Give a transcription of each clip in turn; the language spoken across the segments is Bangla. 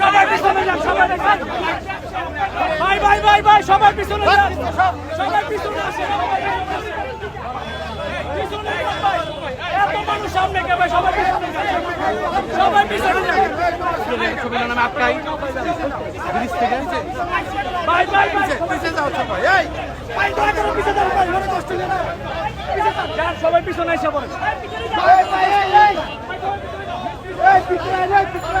সবাই পিছনে যান ভাই ভাই ভাই ভাই সবাই পিছনে যান সবার পিছনে আসেন পিছনে যান ভাই এত মানুষ সামনে পিছনে যান সবাই পিছনে যান ছবির নামে আটকাই ব্রিজ থেকে ভাই ভাই। ভাই পিছনে যাও সবাই এই। ভাই দয়া করে পিছনে যাও ভাই মনে কষ্ট নেই সবাই পিছনে এসে পড়েন ভাই ভাই এই এই। এই পিছনে এই পিছনে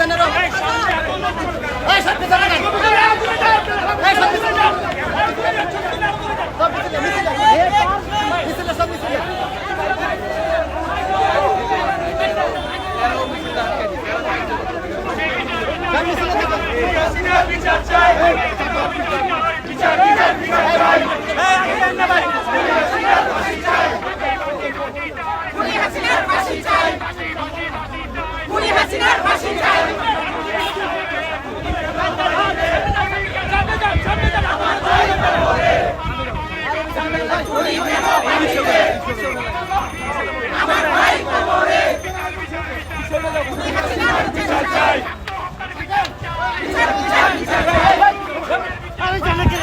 ভাই ভাই দয়া করে পিছনে যান। পিছন পিছনে রো এই সব পিছনে এই সব পিছনে সব পিছনে মিছিলে মিছিলে সব মিছিলে সব মিছিলে দেখো। খুনি হাসিনার ফাঁসি চাই খুনি হাসিনার ফাঁসি চাই দড়ি লাগলে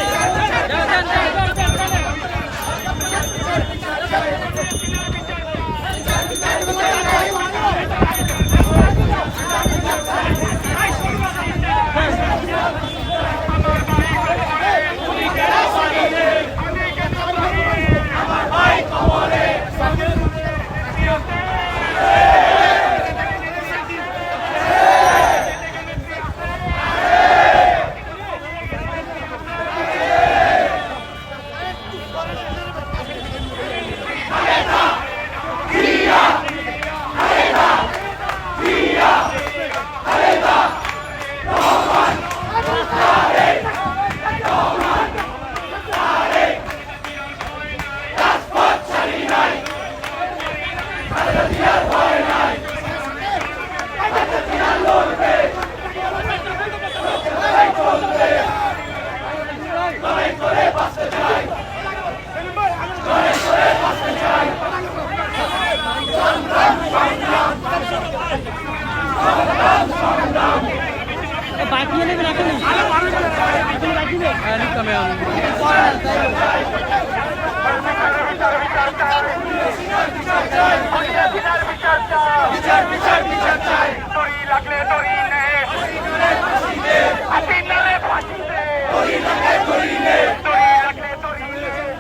দড়ি নে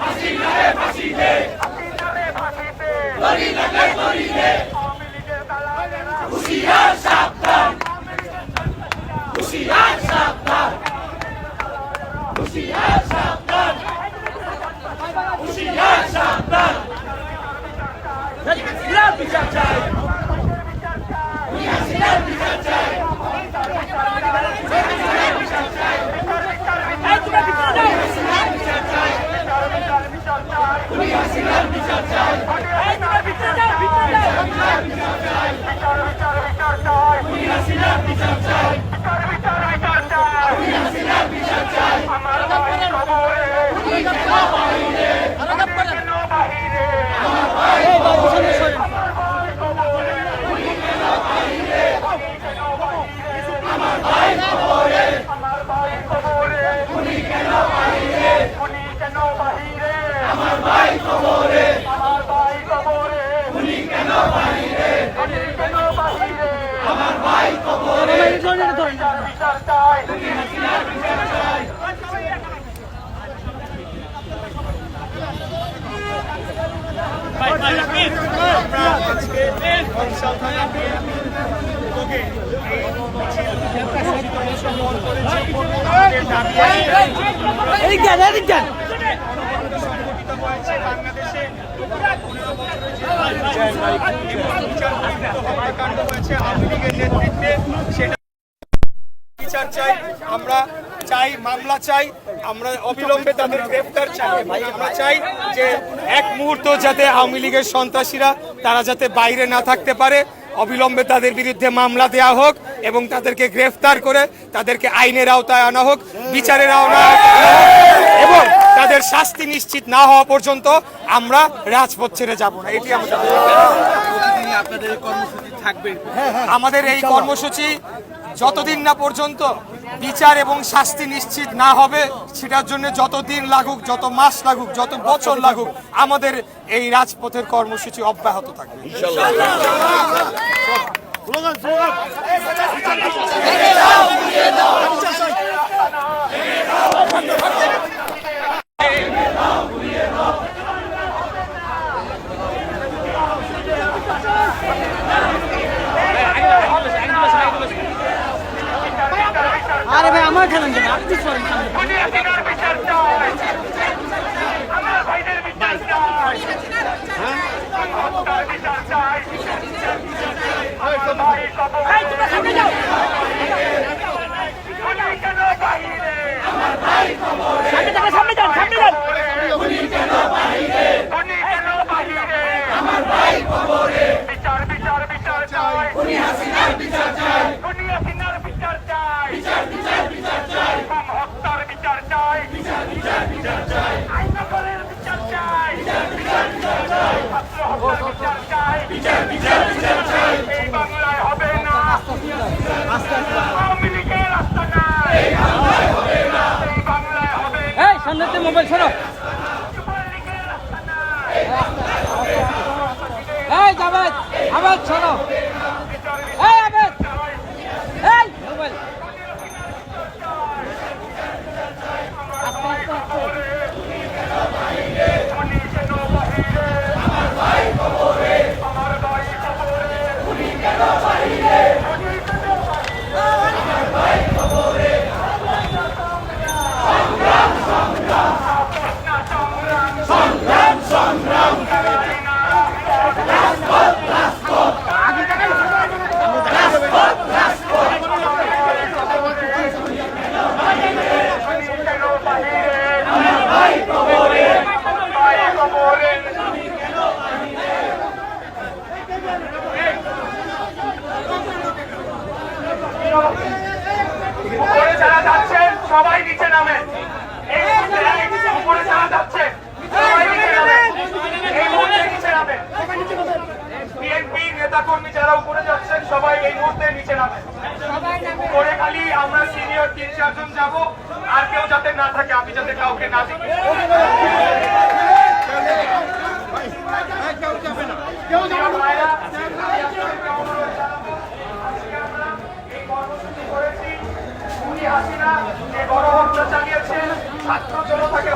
হাসিনারে ফাঁসি দে দড়ি লাগলে দড়ি নে দড়ি লাগলে দড়ি বিরাট বিচার চাই এই তোমরা ভিতরে যাও এই তোমরা ভিতরে যাও ভিতরে যাও আমার ভাই কবরে কেন বাহিরে আমার ভাই কবরে উনি কেন বাহিরে উনি কেন বাহিরে আমার ভাই কবরে আমার ভাই কবরে উনি কেন বাহিরে উনি কেন বাহিরে আমার ভাই কবরে বিচার বিচার চাই বিচার চাই আমরা আজকে বরিশাল থানাকে উদ্যোগে এই মিছিল কর্মসূচিতে অংশগ্রহণ করেছি আমাদের দাবি আছে সংগঠিত হয়েছে বিচার চাই আমরা চাই মামলা চাই, আমরা অবিলম্বে তাদের গ্রেফতার চাই। আমরা চাই যে এক মুহূর্ত যাতে আওয়ামী লীগের সন্ত্রাসীরা, তারা যাতে বাইরে না থাকতে পারে। অবিলম্বে তাদের বিরুদ্ধে মামলা দেয়া হোক এবং তাদেরকে গ্রেফতার করে তাদেরকে আইনের আওতায় আনা হোক বিচারের আওতায় এবং তাদের শাস্তি নিশ্চিত না হওয়া পর্যন্ত আমরা রাজপথ ছেড়ে যাব না। এটি আমাদের আমাদের এই কর্মসূচি যতদিন না পর্যন্ত বিচার এবং শাস্তি নিশ্চিত না হবে, সেটার জন্য যত দিন লাগুক, যত মাস লাগুক, যত বছর লাগুক, আমাদের এই রাজপথের কর্মসূচি অব্যাহত থাকবে। আরে ভাই আমার খেলেন কেন আপনি করেন হাসিনার বিচার চাই আমার ভাইদের বিচার চাই হত্যার বিচার চাই আমার ভাই কবর গুলি কেন বাহিরে সামনে যান সামনে যান সামনে যান। গুলি কেন বাহিরে বিচার বিচার বিচার চাই। গুলি হাসিনার বিচার চাই গুলি হাসিনার বিচার চাই বিচার বিচার বিচার চাই হত্যার বিচার চাই বিচার বিচার বিচার চাই আইনগরের বিচার চাই বিচার বিচার বিচার চাই ছাত্র হত্যার বিচার চাই বিচার বিচার বিচার চাই এই বাংলায় হবে না আওয়ামী লীগের রাস্তা নাই এই বাংলায় হবে না এই বাংলায় হবে না এই সামনেতে মোবাইল সরো এই জাভেদ আবেদ সরো এই আবেদ এই মোবাইল উনি কেন বাহিরে আমার ভাই কবরে আমার ভাই কবরে উনি কেন বাহিরে উনি কেন উনি কেন বাহিরে আমার ভাই কবরে ভাই কবরে উপরে যারা যাচ্ছেন সবাই নিচে নামেন নেতাকর্মী যারা উপরে যাচ্ছেন, সবাই এই মুহূর্তে নিচে নামেন উপরে খালি আমরা সিনিয়র তিন চারজন যাব, আর কেউ যাতে না থাকে, আমি যাতে কাউকে না দেখি ভাইরা, আপনাদেরকে অনুরোধ জানাব, আজকে আমরা এই কর্মসূচি করেছি।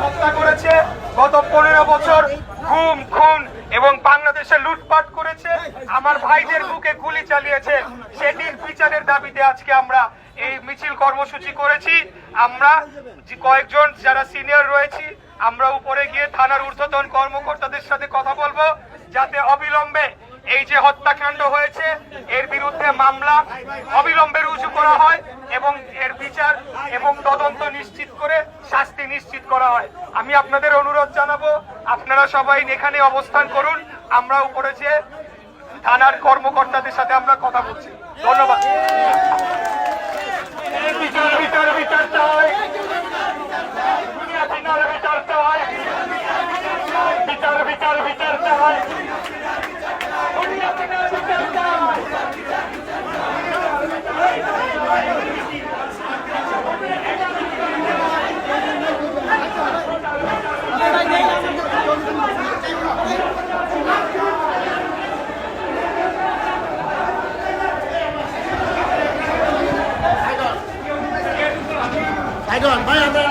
হত্যা করেছে, গত পনেরো বছর গুম খুন এবং বাংলাদেশে লুটপাট করেছে। আমার ভাইদের বুকে গুলি চালিয়েছে। সেটির বিচারের দাবিতে আজকে আমরা এই মিছিল কর্মসূচি করেছি। আমরা কয়েকজন যারা সিনিয়র রয়েছি আমরা উপরে গিয়ে থানার ঊর্ধ্বতন কর্মকর্তাদের সাথে কথা বলব যাতে অবিলম্বে এই যে হত্যাকাণ্ড হয়েছে এর বিরুদ্ধে মামলা অবিলম্বে রুজু করা হয় এবং এর বিচার এবং তদন্ত নিশ্চিত করে শাস্তি নিশ্চিত করা হয় আমি আপনাদের অনুরোধ জানাব আপনারা সবাই এখানে অবস্থান করুন আমরা উপরে যে থানার কর্মকর্তাদের সাথে আমরা কথা বলছি ধন্যবাদ বিচার বিচার বিচার চাই বিচার বিচার বিচার চাই ভাই আমরা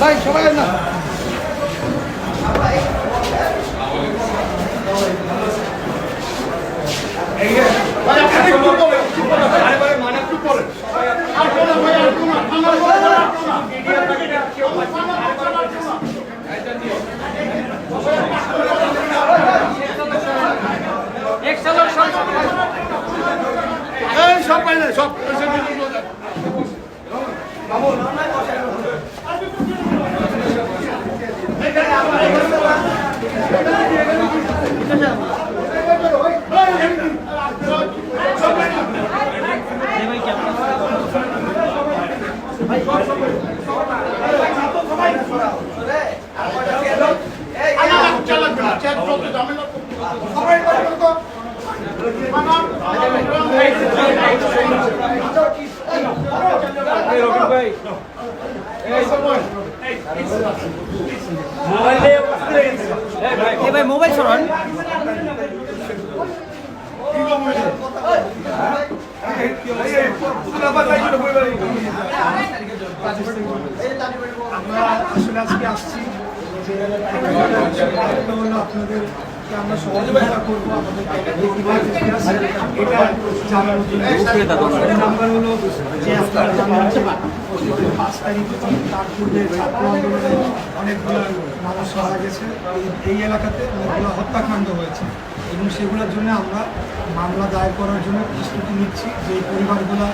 ভাই সবাই না। আর কোনো ভাই আর কোনো আমার কোনো আর কোনো সব পাইলে সব আমরা আসলে আজকে আসছি যে আপনাদেরকে আমরা সহযোগিতা করব আমাদের এটা জানানোর জন্য নাম্বার হলো যে আপনারা পাঁচ তারিখ তার পূর্বে ছাত্র আন্দোলনে অনেকগুলো মানুষ মারা গেছে। এই- এলাকাতে অনেকগুলো হত্যাকাণ্ড হয়েছে। এবং সেগুলোর জন্য আমরা মামলা দায়ের করার জন্য প্রস্তুতি নিচ্ছি। যে পরিবারগুলো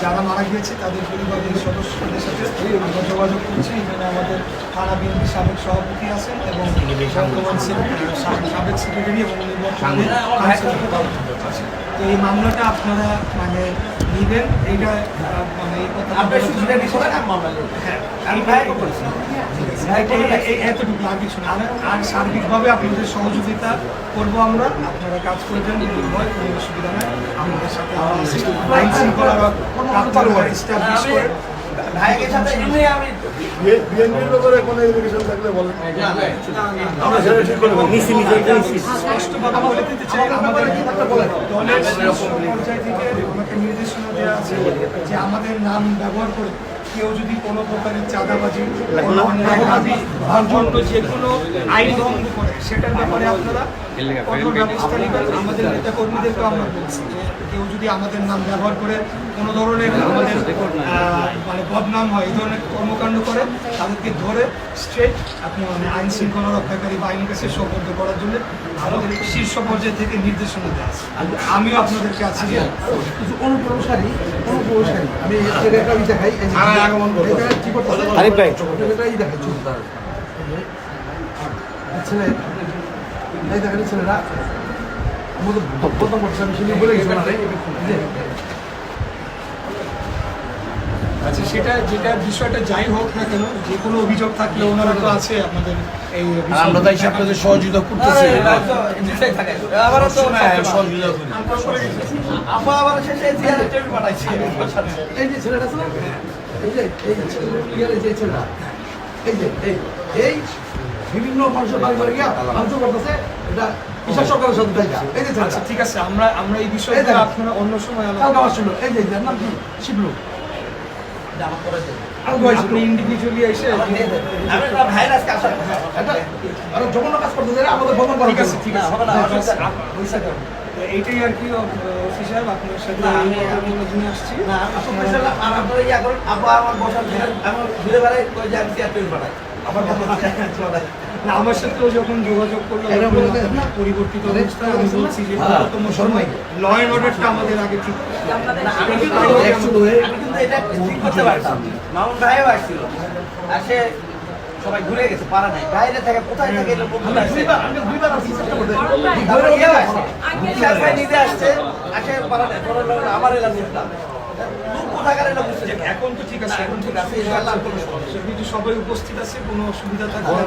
যারা মারা গিয়েছে, তাদের পরিবারের সদস্যদের সাথে আমরা যোগাযোগ করছি। এখানে আমাদের থানা বিএনপি সাবেক সভাপতি আছেন এবং বর্তমান সাবেক সেক্রেটারি এবং তো এই মামলাটা আপনারা মানে নিবেন। এইটা হ্যাঁ আর সার্বিকভাবে আপনাদের সহযোগিতা করব আমরা। আপনারা কাজ করে যান নির্ভয় কোনো অসুবিধা নেই। আমাদের সাথে আইন শৃঙ্খলা এস্টাবলিশ করে বিএনপির ব্যাপারে কোনো এডুকেশন থাকলে বলেন। আমরা সেটা ঠিক করে দেবো। স্পষ্টভাবে বলে দিতে চাই। আমাদের নাম ব্যবহার করে কেউ যদি কোনো প্রকারের চাঁদাবাজি যে কোনো আইন ভঙ্গ করে সেটার ব্যাপারে আপনারা আমাদের নেতা কর্মীদেরকে আমরা বলছি কেউ যদি আমাদের নাম ব্যবহার করে কোনো ধরনের আমাদের মানে বদনাম হয় এই ধরনের কর্মকাণ্ড করে তাদেরকে ধরে স্ট্রেট আপনি মানে আইন শৃঙ্খলা রক্ষাকারী বা আইনের কাছে সোপর্দ করার জন্য আমাদের শীর্ষ পর্যায় থেকে নির্দেশনা দেওয়া আছে। আমিও আপনাদেরকে আছি। কিছু অনুপ্রবেশকারী অনুপ্রবেশকারী আমি দেখাই যে- আগমন করবে। কি দেখাই ছেলে এই দেখেন ছেলেরা প্রথম বলে আচ্ছা সেটা যেটা বিষয়টা যাই হোক না কেন যে কোনো অভিযোগ থাকলে ওনারা তো আছে আমাদের এই আমরা তাই আপনাদের সহযোগিতা করতেছি আবারও তো সহযোগিতা করি এই যে ছেলেটা ছিল এই যে এই যে যে ছেলেটা এই যে এই এই বিভিন্ন মানুষের বাড়ি বাড়ি গিয়া মানুষ করতেছে এটা ঈশ্বর সরকারের সাথে দেখা। এই যে আচ্ছা ঠিক আছে আমরা আমরা এই বিষয়ে আপনারা অন্য সময় আলাদা আমার এই যে নাম কি? শিবলু। তো এইটাই আর কি অফিস আপনার সাথে আমি আমি জন্য আসছি না আমার সাথেও যখন যোগাযোগ করল পরিবর্তিত আরে, আমি বলছি যে হ্যাঁ, সময় ল অ্যান্ড অর্ডারটা আমাদের আগে ঠিক একশো হয়ে মামুন ভাইও আসছিল। আসে সবাই ঘুরে গেছে পারা নাই। বাইরে থেকে কোথায় থেকে এলো বন্ধুরা আসছে নিজে আসে পারা নাই। আমার এলাম এখন তো ঠিক আছে এখন ঠিক আছে। সবাই উপস্থিত আছে কোনো অসুবিধা থাকলে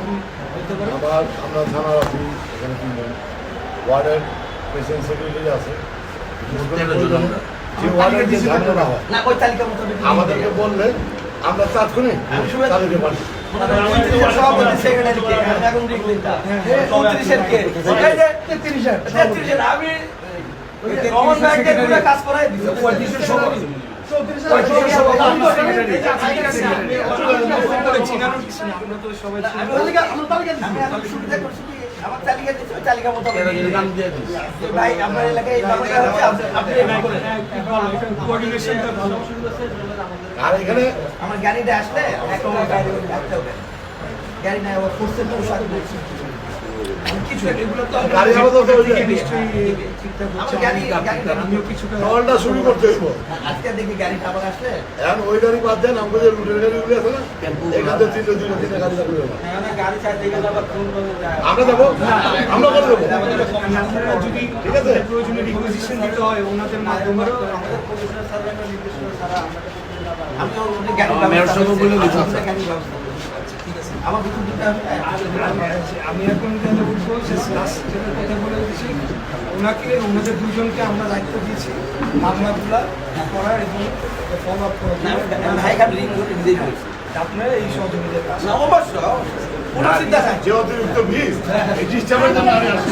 বলতে পারেন আবার আমরা থানার আছি এখানে তিনজন। ওয়ার্ডের প্রেসিডেন্ট সেক্রেটারি আছে। যে ওয়ার্ডের যে ঝামেলা হয়। আমাদেরকে বললে আমরা তাৎক্ষণিক তাদেরকে পাঠাই পঁয়ত্রিশের সভাপতি সেক্রেটারি কে আমি কাজ করাই দিচ্ছি আমার গাড়িটা আসলে গাড়ি নাই আবার ফোর্সে তো সাথে আমার গাড়ি গাড়িটা আমিও কিছু টহলটা শুরু করতে হইব আজকে দেখি গাড়িটা আবার আসলে এখন ওই গাড়ি বাদ দেন আমাদের যে রুটের গাড়িগুলো আছে না এখান থেকে তিনটে দুইটা তিনটে গাড়ি লাগবে গাড়ি চাইতে গেলে আবার ফোন করে যায় আমরা দেবো আমরা করে দেবো যদি ঠিক আছে প্রয়োজনে রিকোয়েজিশন দিতে হয় ওনাদের মাধ্যমে আমাদের কমিশনার স্যার নির্দেশনা ছাড়া আমরা আমি গাড়ি ব্যবস্থা বলে দিচ্ছি গাড়ি ব্যবস্থা করে দিচ্ছি। ঠিক আছে আমার কিছু দিতে আমি এখন যেটা বলব সে লাস্ট যেটা কথা বলে দিচ্ছি ওনাকে ওনাদের দুজনকে আমরা দায়িত্ব দিয়েছি মামলাগুলা করার এবং ফলো আপ করার আপনারা এই না অবশ্যই যে অতিরিক্ত ভিড় এই ডিস্টার্বের জন্য আমি আসছি।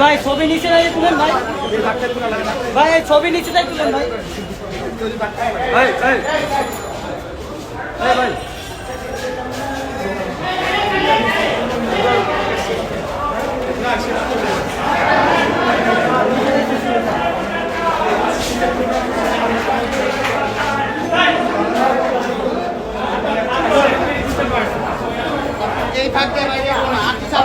পাবে? না, কোনো চিন্তা নাই। এই ভাই ছবি নিচে নাই তুলেন ভাই ভাই এই ছবি নিচে তাই তুলেন ভাই বিচার